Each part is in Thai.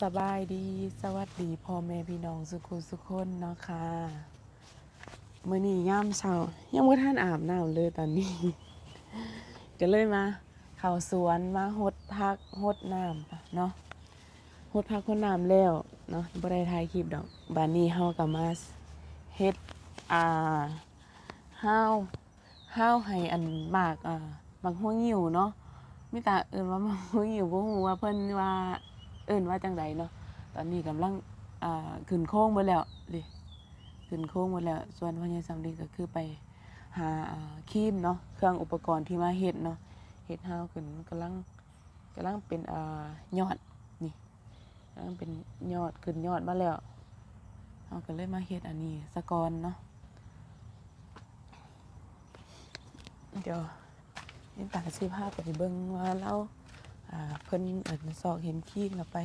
สบายดีสวัสดีพ่อแม่พี่น้องสุขุสุขคนเนาะค่ะมื้อนี้ย่ามเช้ายังบ่าทันอาบน้ำเลยตอนนี้ ก็เลยมา เข้าสวนมาหดพักหดน้ำเนาะหดพักหดน้ำแล้วเนาะบ่ได้ถ่ายคลิปดอกบัดนี้เฮาก็มาเฮ็ดอ่าห้าวห้าวให้อันมากอ่ามักหัวงิ้วเนาะมีแต่เอิ้นว่ามักหัวงิ้วบ่ฮู้ว่าเพิ่นว่า เอิ้นว่าจังใดเนาะตอนนี้กำลังอ่าขึ้นโค้งหมดแล้วดิขึ้นโค้งหมดแล้ว ส่วนพ่อใหญ่สำลีก็คือไปหาครีมเนาะเครื่องอุปกรณ์ที่มาเฮ็ดเนาะเฮ็ดเฮาขึ้นกำลังกำลังเป็นอ่ายอดนี่กำลังเป็นยอดขึ้นยอดมาแล้วเฮาก็เลยมาเฮ็ดอันนี้สะก่อนเนาะเดี๋ยวเห็นตาสิพาไปเบิ่งว่าเรา เพิ่นเอิ้นซอกเห็นขี้เราไป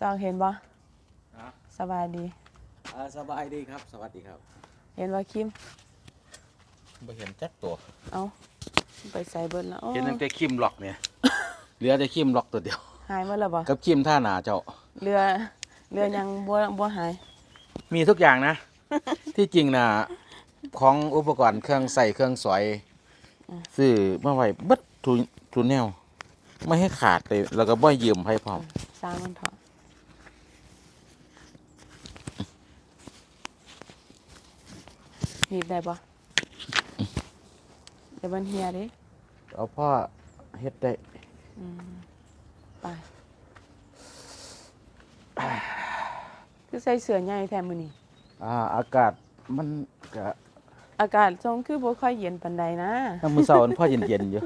ซอกเห็นบ่ฮะสบายดี อ่าสบายดีครับ สวัสดีครับเห็นว่าคิมไม่เห็นจักตัวเอาไปใส่เบิดแล้วโอ้เห็นตั้งแต่คิมล็อกเนี่ย เหลือแต่คิมล็อกตัวเดียว หายหมดแล้วบ่กับคิมท่าหนาเจ้า เรือ เรือยังบ่บ่หาย มีทุกอย่างนะ ที่จริงนะ ของอุปกรณ์เครื่องใส่เครื่องสอยซื้อมาไว้เบิดทุนทุนแนวไม่ให้ขาดเลยแล้วก็บ่ให้ยืมให้พร้อมสร้างมันเถอะหีบได้บ่เดี๋ยวมันเฮียเดิเอาพ่อเฮ็ดได้ อืมไปคือใส่เสื้อใหญ่แท้มื้อนี้อ่า อากาศมันก็ อากาศทรงคือบ่ค่อยเย็นปานใดนะน้ำมือเช้ามันพ่อเย็นๆอยู่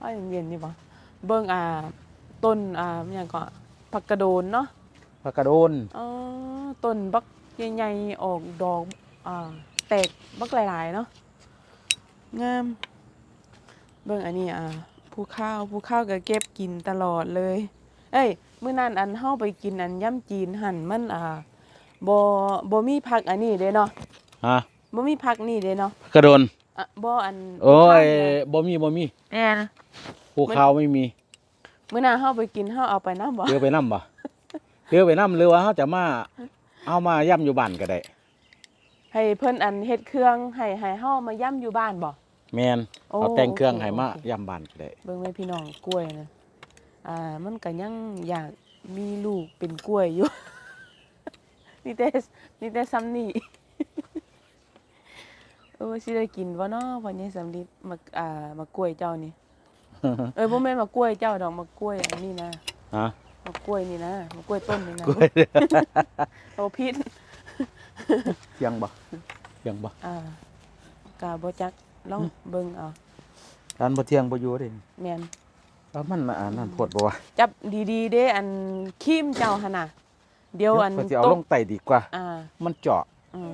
ค่อยเย็นๆนี่บ่เบิ่งอ่าต้นอ่าอหยังก็ผักกระโดนเนาะผักกระโดนอ๋อต้นบักใหญ่ๆออกดอกอ่าแตกบักหลายๆเนาะงาม เบิ่งอันนี้อ่าผู้ข้าวผู้ข้าวก็เก็บกินตลอดเลย เอ้ยมื้อนั้นอันเฮาไปกินอันย่ำจีนหั่นมันอ่าบ่บ่มีผักอันนี้เด้เนาะฮะ บ่มีผักนี่เด้เนาะผักกระโดนอะบ่อันโอ้ยผู้ข้าวบ่มีบ่มีเนี่ยแน่นะภูเขาไม่มีมื้อหน้าเฮาไปกินเฮาเอาไปนํบ่เรือไปน้ำบ่เรือไปน้ำหรือว่าเขาจะมาเอามาย่ำอยู่บ้านก็ได้ให้เพิ่นอันเฮ็ดเครื่องให้ให้เฮามาย่ำอยู่บ้านบ่แมนโอ้เอาแต่งเครื่องโอเคให้มาโอเคย่ำบ้านก็ได้เบิ่งแม่พี่น้องกล้วยนะอ่ามันก็ยังอยากมีลูกเป็นกล้วยอยู่นี่แต่นี่แต่ซ้ำนี่ เออสิได้กินบ่เนาะวันนี้สำลิดมะอ่ามะกล้วยเจ้านี่ เอ้ยบ่แม่นมะกล้วยเจ้าดอกมะกล้วยอันนี้นะฮะมะกล้วยนี่นะมะกล้วยต้นนี่นะกล้วยโอาพิษเที่ยงบ่เที่ยงบ่อ่ากาบ่จักลองเบิ่งเอาร้านบ่เที่ยงบ่อยู่เด้แม่นแล้วมันอ่านั่นโพดบ่วะจับดีๆเด้อันคีมเจ้าหั่นน่ะเดี๋ยวอันเพิ่นสิเอาตลกงไตดีกว่า อ่า มันเจาะอืม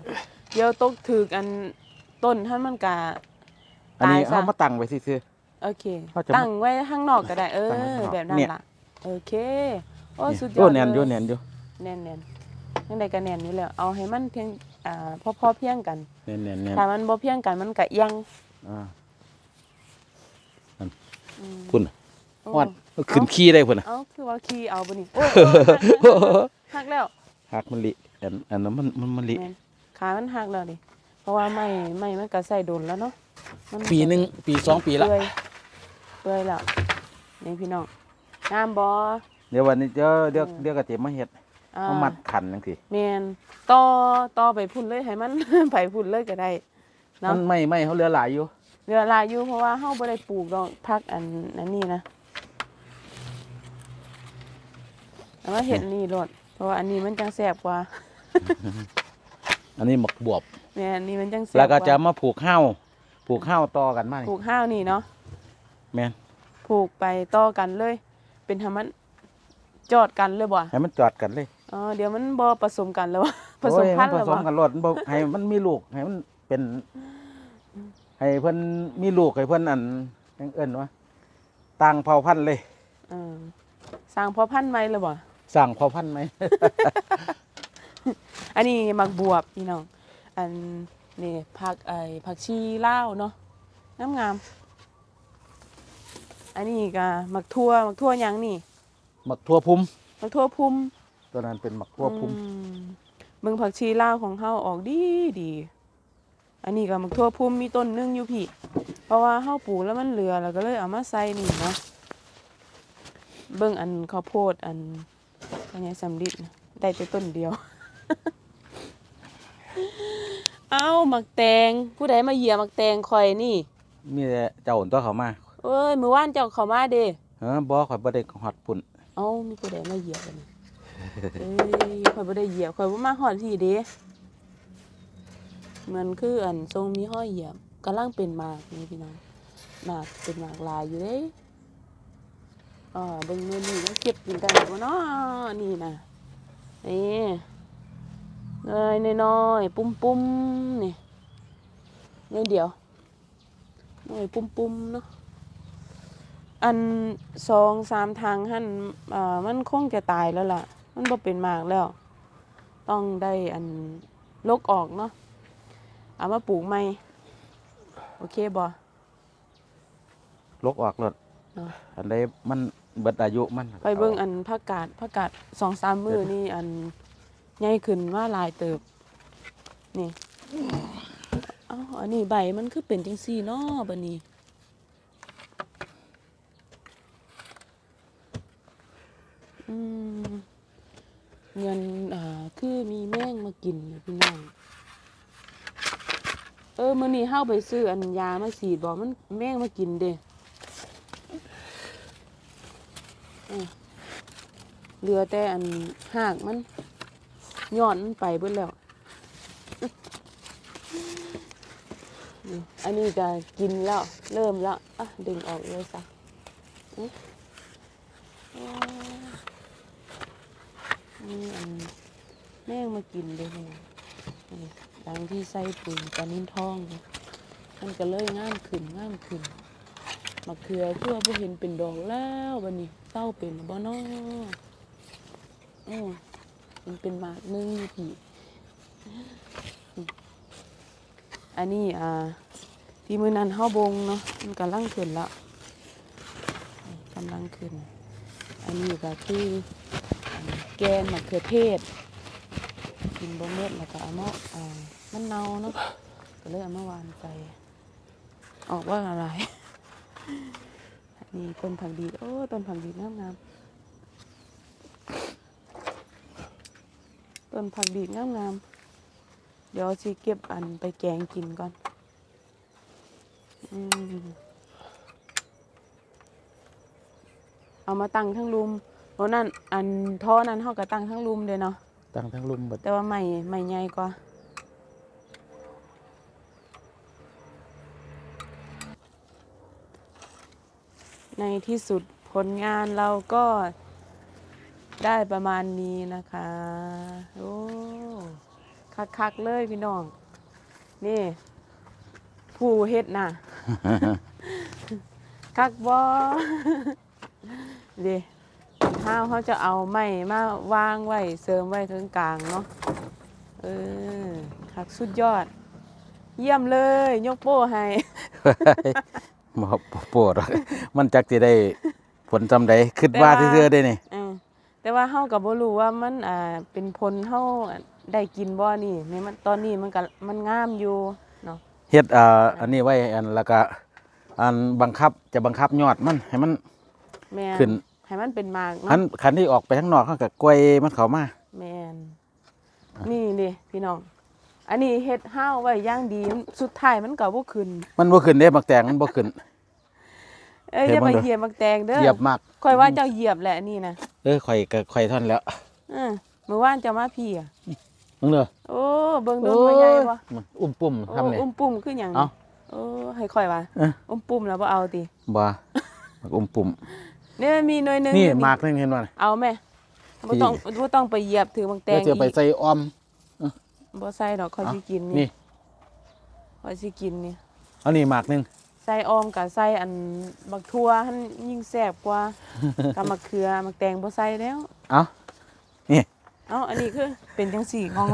เดี๋ยวตกถึกอัน ต้นท่านมันกะอันนี้ตายซะเอามาตั้งไว้ซื่อ โอเค เขาจะตั้งไว้ข้างนอกก็ได้ เออตั้งไว้ข้างนอกแบบนั้นเนี่ย ล่ะ โอเค โอ้ๆนี่สุดยอโอ้ดแน่นอยู่เลยแน่นอยู่แน่นแน่นยังไงก็แน่นนี่แหละเอาให้มันเพียงอ่าพอพอเพียงกันแน่นแน่นแน่นถ้ามันบ่เพียงกันมันก็เอียังอ่าอืมพุ่นน่ะโอ้ฮอดขึ้นขี้ได้พุ่นน่ะ เอ้าคือว่าขี้เอาบ่นี่โอ้โอ้หักแล้วหักมันลิอันอันนั้นมันมันมันลิแม่นขามันหักแล้วดิเพ ราะว่าไม้ไม้มันก็ใส่โดนแล้วเนาะมัปีหนึงปีสองปีละเปื่อยเปื่อยแล้วนี่พี่น้องงามบ่เดี๋ยววันนี้เดี๋ยวเดี๋ยวอืมเดี๋ยวก็สิมาเฮ็ดอ่ามามัดขันจังซี่แมนต่อต่อไปพุ่นเลยให้มันไปพุ่นเลยก็ได้เนาะมันไม่ไม่เขาเหลือหลายอยู่เรือลายอยู่เพราะว่าเฮาบ่ได้ปลูกดอกพักอันอันนี้นะแต่ว่าเห็ดนี่รดเพราะว่าอันนี้มันจังแซ่บกว่า อันนี้หมักบวบ แม่นอันนี้มันจังแซ่บแล้วก็จะว่ามาผูกห้าวผูกห้าวต่อกันมานี่ปลูกข้าวนี่เนาะแม่นปลูกไปต่อกันเลย เป็นทำมันจอดกันเลยบ่ให้มันจอดกันเลยอ๋อเดี๋ยวมันบ่ผสมกันแล้วผสมโอ้ยพันธุ์ผแล้วสบ่มกันรดมันบ่ให้มันมีลูกให้มันเป็น ให้เพิ่นมีลูกให้เพิ่นอันยังเอิ้นว่าต่างเผ่าพันธุ์เลย เออสร้างพ่อพันธุ์ใหม่เลยบ่สร้างเผ่าพันธุ์ไหม อันนี้หมักบวบพี่น้อง อันนี่ผักไอ้ผักชีลาวเนาะงามงามอันนี้ก็หมักทั่วหมักทั่วหยังนี่หมักทั่วพุ่มหมักทั่วพุ่มตัวนั้นเป็นหมักทั่วพุ่มอืมเบิ่งผักชีลาวของเฮาออกดีดีอันนี้ก็หมักทั่วพุ่มมีต้นหนึงอยู่พี่ เพราะว่าเฮาปลูกแล้วมันเหลือแล้วก็เลยเอามาใส่นี่เนาะเบิ่งอันข้าวโพดอันอันนี้สำลิดนะได้แต่ต้นเดียว เอ้าหมักแตงผู้ใดมาเหยียบหมักแตงข่อยนี่ มีแต่เจ้าอ่นตัวเขามาเอ้ยมื้อวานเจ้าเข้ามาเด้เออบ่ข่อยบ่ได้ฮอดปุ่นเอ้ามีผู้ใดมาเหยียบอันนี้เอ้ยข่อยบ่ได้เหยียบข่อยบ่มาฮอดที่เด้มันคืออันทรงมีห้อยเหยียบกำลังเป็นหมากนี่พี่น้องหมากเป็นหมากลายอยู่เด้อ่าเบิ่งมื้อนี้มันเก็บกินกันได้บ่เนาะนี่น่ะนี่ เอ้ยน้อยๆปุ้มๆนี่นี่เดียวน้อยปุ้มๆเนาะอันสองสามทางหันอ่ามันคงจะตายแล้วล่ะ มันบ่เป็นหมากแล้ว ต้องได้อันลกออกเนาะเอามาปลูกใหม่โอเคบ่ลกออกรถเนาะอันใดมันเบิดอายุมัน ไปเบิ่งอันผักกาดผักกาดสองสามมือนี่อัน ใหญ่ขึ้นว่าลายเติบ นี่อ้าอันนี้ใบมันคือเป็นจังซี่เนาะบัดนี้เงินอ่าคือมีแมงมากินน่ะพี่น้องเออมื้อนี้เฮาไปซื้ออันยามาฉีดบ่มันแมงมากินเด้เออเหลือแต่อันหากมัน ย้อนไปเบิดแล้ว อันนี้ก็กินแล้ว เริ่มแล้ว อะ ดึงออกเลยซะนี่อันแม่งมากินเลยนี่ดังที่ใส่ปุ๋ยปลานิ่นทองนี่ยมันก็เลยง่ามขึ้นง่ามขึ้นมะเขือเพื่อผู้เห็นเป็นดอกแล้ววันนี้เต้าเป็นบ่นอโอ้ มันเป็นมากนึงอยู่พี่อันนี้อ่าที่มือนั้นเฮาบงเนาะมันกำลังขึ้นแล้วกำลังขึ้น อันนี้ก็คือแกนมะเขือเทศ กินบ่เม็ดแล้วก็เอามาอ่ามันเนาเนาะก็เลยเอามาวานไปออกว่าอะไรอันนี้ต้นผักดี โอ้ ต้นผักดีงามงาม ต้นผักดีดงามงามเดี๋ยวสิเก็บอันไปแกงกินก่อนอืมเอามาตั้งทั้งรุมเพราะนั่นอันท่อนั้นเขาก็ตั้งทั้งรุมเลยเนาะ ตั้งทั้งลุมเบิดแต่ว่าไม่ไม่ใหญ่กว่า ในที่สุดผลงานเราก็ ได้ประมาณนี้นะคะ โอ้คักๆเลยพี่น้อง นี่ ผู้เฮ็ดน่ะ คักบอเดข้าวเขาจะเอาไม้มาวางไว้ เสริมไว้ตรงกลางเนาะ เออ คักสุดยอด เยี่ยมเลย ยกโป้ให้บ่ปวดหรอกมันจักสิได้ผลจำใดคิดว่าแต่ว่าซื่อๆได้นี่ แต่ว่าเฮาก็บ่รู้ว่ามันอ่าเป็นผลเฮาได้กินบ่นี่ในมันตอนนี้มันก็มันงามอยู่เนาะเฮ็ดอ่าอันนี้ไว้อันแล้วก็อันบังคับจะบังคับยอดมันให้มัน แม่นขึ้น ให้มันเป็นหมากคันเนาะคันที่ออกไปข้างนอกเขาก็กล้วยมันเข้ามา แม่นนี่ดิพี่น้อง อันนี้เฮ็ดห้าวไว้อย่างดี สุดท้ายมันก็บ่ขึ้น มันบ่ขึ้นเด้บักแตงมันบ่ขึ้น เอ้ยเฮ็อดย่าไปบ้างเด้อเหยียบบักแตงเด้อเหยียบมากค่อยว่าเจ้าเหยียบแหละอันนี่นะเออข่อยก็ข่อยท่อนแล้วเออเมื่อวานเจ้ามาพี่อะมึงเด้อโอ้เบิ่งโดนบ่ใหญ่บ่มันอุ้มปุ่มโอ้ทำนี่อุ้มปุ่มคือหยังเอ้าโอ้ให้ค่อยว่าเอออุ้มปุ่มแล้วบ่เอาติบ่มักอุ้มปุ่มนี่มันมีหน่วยหนึงนี่อยู่มากนึงเห็นบ่น่ะเอาแม่บ่ต้องบ่ต้องไปเหยียบถือบักแตเดี๋ยวงจะไปอีกใส่ออมบ่ใส่ดอกค่อยเอ้าสิกินนี่นี่ค่อยสิกินนี่เอานี่มากนึง ใส่ออมกับใส่อันบักทั่วหั่นยิ่งแซ่บกว่า กับมะเขือมะแตงบ่ใส่แล้ว เอานี่เอ้าอันนี้คือเป็นจังสี่งอง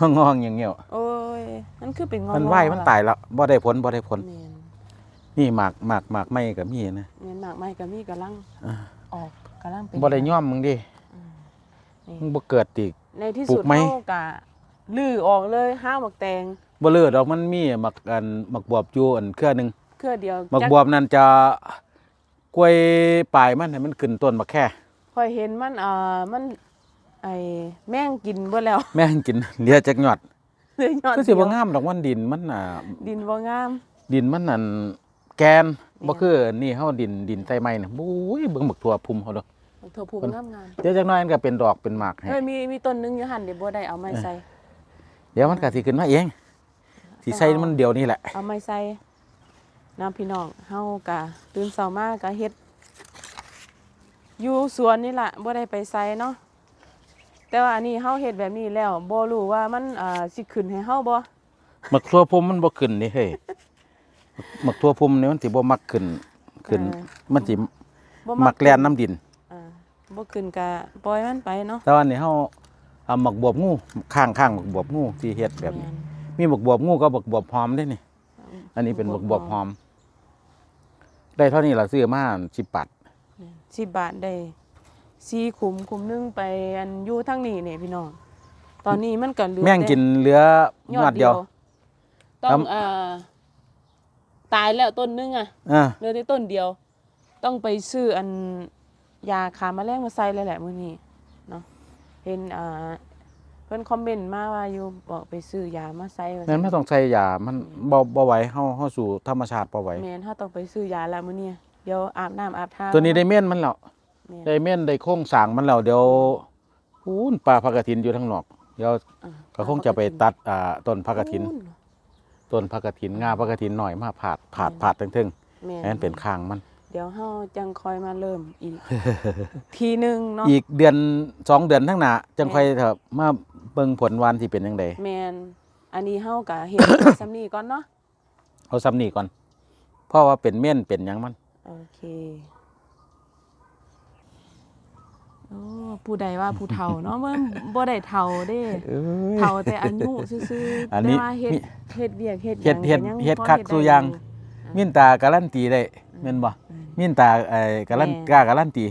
ององๆอย่างเงี้ยโอ้ยมันคือเป็นงอมันไหวมันตายแล้วบ่ได้ผลบ่ได้ผล แม่นนี่หมากหมากหมากไม้ก็มีนะแม่นหมากไม้ก็มีกำลังอ่าออกกำลังเป็นบ่ได้ย่อมมึงดิอืมนี่มึงบ่เกิดติในที่ปลูสุดกไหม เฮากะลื้อออกเลยห้าวหมักแตงบ่เลิศดอกมันมีหมักอันหมักบวบอยู่อันเครือหนึง เครือเดียวหมักจักบวบนั่นจะกล้วยปลายมันให้มันขึ้นต้นบักแค่พอยเห็นมันเอ่อมัน ไอ้แม่งกินเบ่แล้ว แม่งกินเหลือจักหยอดเหลือยอดคือสิเดีบ่ยวงามดอกมันดินมันอ่าดินบ่งาม ดินมันนั่นแกนแม่นบ่คือนี่เฮาดินดินใต้ไม้น่ะโอ้ยเบิ่งบักทั่วพุ่มเฮาเด้อถั่วพูงามงามเดี๋ยวจักหน่อยมันก็เป็นดอกเป็นหมากให้เอ้ยมีมีต้นหนึงอยู่หั่นเดี๋ยวบ่ได้เอาไม้ใส่เดี๋ยวมันก็สิขึ้นมาเองสิใส่มันเดียวนี่แหละ เอาไม้ใส่ น้ำพี่น้องเฮากะตื่นเช้ามาก็เฮ็ด อยู่สวนนี่ล่ะบ่ได้ไปใส่เนาะแต่ว่าอันนี้เฮาเฮ็ดแบบนี้แล้วบ่รู้ว่ามันอ่าสิขึ้นให้เฮาบ่หมักทั่วพุ่มมันบ่ขึ้นนี่เฮ้ยหมักทั่วพุ่มนี่มันสิบ่มักขึ้นขึ้น มันสิบ่มักแล่นน้ำดินอ่าบ่ขึ้นก็ปล่อยมันไปเนาะแต่ว่านี่เฮาเอาหมักบวบงูข้างข้างหมักบวบงูที่เฮ็ดแบบนี้ มีหมักบวบงูกับหมักบวบหอมด้วยนี่ อันนี้เป็นหมักบวบหอม ได้เท่านี้เราซื้อมาสิบบาทสิบบาทได้สี่ขุมขุมหนึงไปอันอยู่ทางนี้นี่พี่น้องตอนนี้มันก็เหลือแม่งกินเหลือยอดเดียว ต้องแล้วอ่าตายแล้วต้นนึงอะอ่าเหลือแต่ต้นเดียว ต้องไปซื้ออันยาขาแมลงมาใส่เลยแหละมื้อนี้เนาะเห็นอ่า เพิ่นคอมเมนต์มาว่าอยู่บอกไปซื้อยามาใส่ว่านั้นไม่ต้องใช้ยามันบ่บ่ไหวเฮาเฮาสู่ธรรมชาติบ่ไหวแม่นเฮาต้องไปซื้อยาแล้วมื้อนี้เดี๋ยวอาบน้ำอาบท่าตัวนี้ได้เม่นมันแล้วแม่น ได้เม่นได้โค้งสร้างมันแล้วเดี๋ยวพูนปลาผักกระถินอยู่ทางนอกเดี๋ยวอ่าก็คงจะไปตัดอ่าต้นผักกระถินอู้ต้นผักกระถินงาผักกระถินหน่อยมาผาดผาดผาดทั้งแม่ๆให้มันเป็นข้างมัน เดี๋ยวเฮาจังคอยมาเริ่มอีก ทีหนึงเนาะอีกเดือนสองเดือนข้างหน้าจังค่อยเถอะมา เบิ่งผลวันที่เป็นจังไดแม่นอันนี้เฮาก็เฮ็ดสำนี้ก่อนเนาะเอาซ้ำนี่ก่อน เพราะว่าเป็นเม่นเป็นหยังมัน โอเคโอ้ผู้ใดว่าผู้เฒ่าเนาะมันบ่ได้เฒ่าเด้เอ้ยเฒ่าแต่อายุซื่อๆอันนี้ แต่ว่าเฮ็ดมีเฮ็ดเวียกเฮ็ดหเฮ็ยัดงเฮ็ดก็ยังเฮ็ดพอคักเฮ็ดสู่ได้อย่างอยู่มินตาการันตีได้แม่นบ่มินตาไอ้การันแม่น กล้าการันตี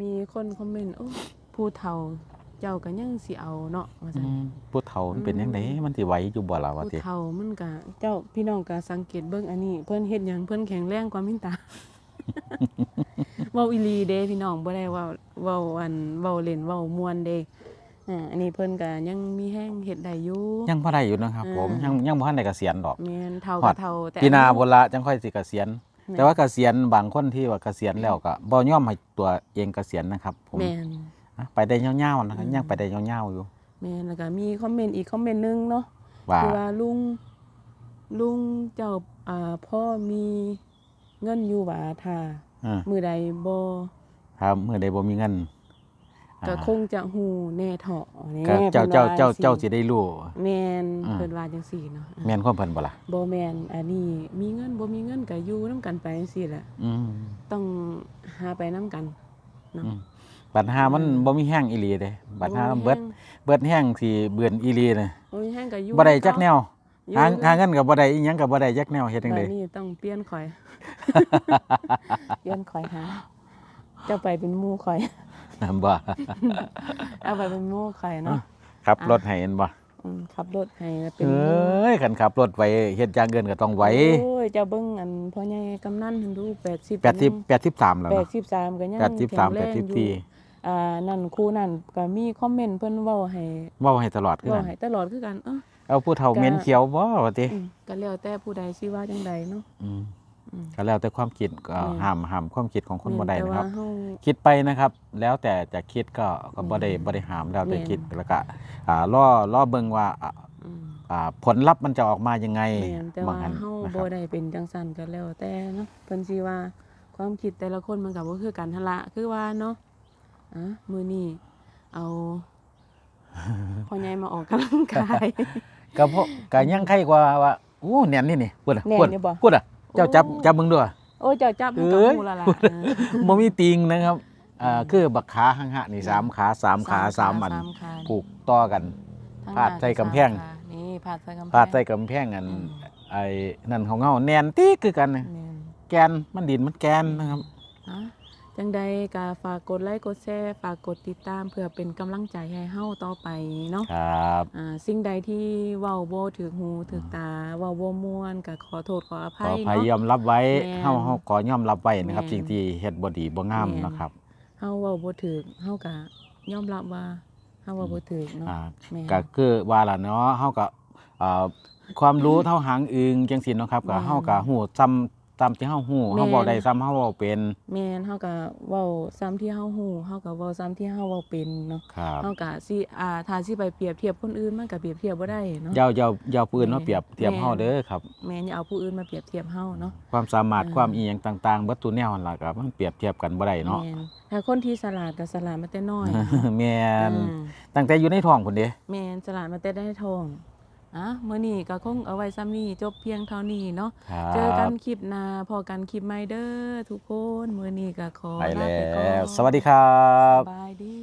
มีคนคอมเมนต์โอ้ผู้เฒ่า เจ้าก็ยังสิเอาเนาะว่าซั่น ผู้เฒ่ามันเป็นจังไดมันสิไหวอยู่บ่ล่ะว่าผู้ติเฒ่ามันก็เจ้าพี่น้องก็สังเกตเบิ่งอันนี้ เพิ่นเฮ็ดหยังเพิ่นแข็งแรงกว่ามินตา เว้าอีหลีเด้พี่น้องบ่ได้เว่าเว้าอันเว้าเล่นเว้าม่วนเด้อ่าอันนี้เพิ่นก็ยังมีแฮงเฮ็ดได้อยู่ ยังบ่ได้อยู่นะครับ ผมอ่ายั ยังยังบ่ทันได้เกษียณดอก แม่นเฒ่าฮอก็ดเฒ่าแต่ปีหน้าอายุพุ่นละจังค่อยสิเกษียณแม่นแต่ว่าเกษียณบางคนที่ว่าเกษียณแล้วก็บ่ยอมให้ตัวเองเกษียณนะครับ ผม แม่นอะ ไปได้ยาวๆนะครับยังไปได้ยาวๆอยู่แม่นแล้วก็มีคอมเมนต์อีกคอมเมนต์หนึงเนาะว่าคือว่าลุงลุงเจ้าอ่าพ่อมีเงินอยู่ว่าถ้าอ่ามื้อใดบ่ถ้ามื้อใดบ่มีเงินก็อ่าคงจะฮู้แน่เถาะแน่ก็เจ้าเจ้าพิ่นว่เจ้าเจ้าจัสิงได้รู้แม่นอ่าเพิ่นว่าจังซี่เนาะแม่นความเพิ่นบ่ล่ะบ่แม่นอันนี้มีเงินบ่มีเงินก็อยู่นํกันไปจังซี่แหละอืมต้องหาไปนํกันเนาะอืม บัดหามันบ่มีแห้งอีหลีเด้บัดหามันเบิดเบิดแห้งสิเบื่อนอีหลีน่ะบ่มีแฮงก็อยู่บ่ได้จักแนวอยู่หาหาเงินก็บ่ได้อีหยังก็บ่ได้จักแนวเฮ็ดจังบัได๋ดนี้ต้องเปลี่ยนข่อยเปลี่ยนข่อยหาเจ้าไปเป็นหมู่ข่อยบ่เอาไปเป็นหมู่ข่อยเนาะขับอะรถให้เห็นบ่อืมขับรถให้เป็นเอหมู่้ยคันขับรถไว้เฮ็ดอย่างเงินก็ต้องไหวโอ้ยเจ้าเบิ่งอันพ่อใหญ่กำนันเห็นดู80 80 83แล้วแปเนาะดสิบสามก็ยัง83แข็งแรงอยู่84 อ่านั่นครูนั่นก็มีคอมเมนต์เพิ่นเว้าให้เว้าให้ตลอดคือเว้ากันให้ตลอดคือกันเอ้อ เอาผู้เฒ่าก็เหม็นเขียวบ่ว่าติอืมก็แล้วแต่ผู้ใดสิว่าจังใดเนาะอืมอืม ก็แล้วแต่ความคิดก็แม่นห้ามห้ามความคิดของคนบ่ได้แต่นะครับว่าเฮา คิดไปนะครับ แล้วแต่จะคิดก็ก็บ่ได้บ่ได้ห้ามแล้วแต่แม่น คิดแล้วก็อ่ารอรอเบิ่งว่าอ่าอืมอ่าผลลัพธ์มันจะออกมายังไงแม่นแต่บางว่าอันเฮานะคบ่รับได้เป็นจังซั่นก็แล้วแต่เนาะเพิ่นสิว่าความคิดแต่ละคนมันก็บ่คือกันหั่นละคือว่าเนาะ อะมื้อนี้เอาพ่อใหญ่มาออกกำลังกายก็เพราะก็ยังใครกว่าว่าโอ้แน่นนี่นี่พูดอะแน่นพูดอยู่บ่พูดอะเจ้าจับโอ้จับมึงด้วยโอ้ยเจ้าจับมันเอ้ก็ยฮู้และล่ะบ่มีติงนะครับอ่าคือบักขาหังหะนี่สามขาสามขาสามอันสามขาผูกต่อกันทั้งพาดใส่หน้กำแพงสามขานี่พาดใส่กำแพงพาดใส่กำแพงอันอืมไอ้นั่นของเฮาแน่นตีคือกันนะแม่นแกนมันดินมันแกนนะครับอะ จังใดก็ฝากกดไลค์กดแชร์ฝากกดติดตามเพื่อเป็นกำลังใจให้เฮาต่อไปเนาะครับ อ่าสิ่งใดที่เว้าบ่ถึกหูถึกตาเว้าบ่ม่วนก็ขอโทษขออขภัอยอภัยเนาะยอมรับไว้แม่นเฮาเฮาก็ยอมรับไว้นะครับ แม่นสิ่งที่เฮ็ดบ่ดีบ่งามแม่น นะครับ เฮาเว้าบ่ถึกเฮาก็ยอมรับว่าเฮาเว้าบ่ถึกเนาะอ่า แม่น ก็คือว่าล่ะเนาะเฮาก็อ่าความรู้เท่าหางอึงจังซี่เนาะครับก็แม่น เฮาก็ฮู้ซ้ำ ตามที่เฮาฮู้แม่นเฮาเว้าได้ซ้ำเฮาเว้าเป็นแม่นเฮาก็เว้าซ้ำที่เฮาฮู้เฮาก็เว้าซ้ำที่เฮาเว้าเป็นเนาะครับเฮาก็สิอ่าถ้าสิไปเปรียบเทียบคนอื่นมันก็เปรียบเทียบบ่ได้เนาะอย่าอย่าอย่าปืนมาแม่นเปรียบเทียบแม่นเฮาเด้อครับแม่นอย่าเอาผู้อื่นมาเปรียบเทียบเฮาเนาะความสามารถอ่าความอีหยังต่างๆเบิดตัวแนวนั่นล่ะครับมันเปรียบเทียบกันบ่ได้เนาะแม่นถ้าคนที่ฉลาดก็ฉลาดมาแต่น้อยแม่นอืมตั้งแต่อยู่ในท้องพุ่นเด้แม่นฉลาดมาแต่ได้ทอง อะมื้อนี้ก็คงเอาไว้ซ้ำนี้จบเพียงเท่านี้เนาะครัเจอกับนคลิปหน้าพอกันคลิปใหม่เด้อทุกคนมื้อนี้ก็ขอไปลาแล้ไปก่อนวสวัสดีครับ สบายดี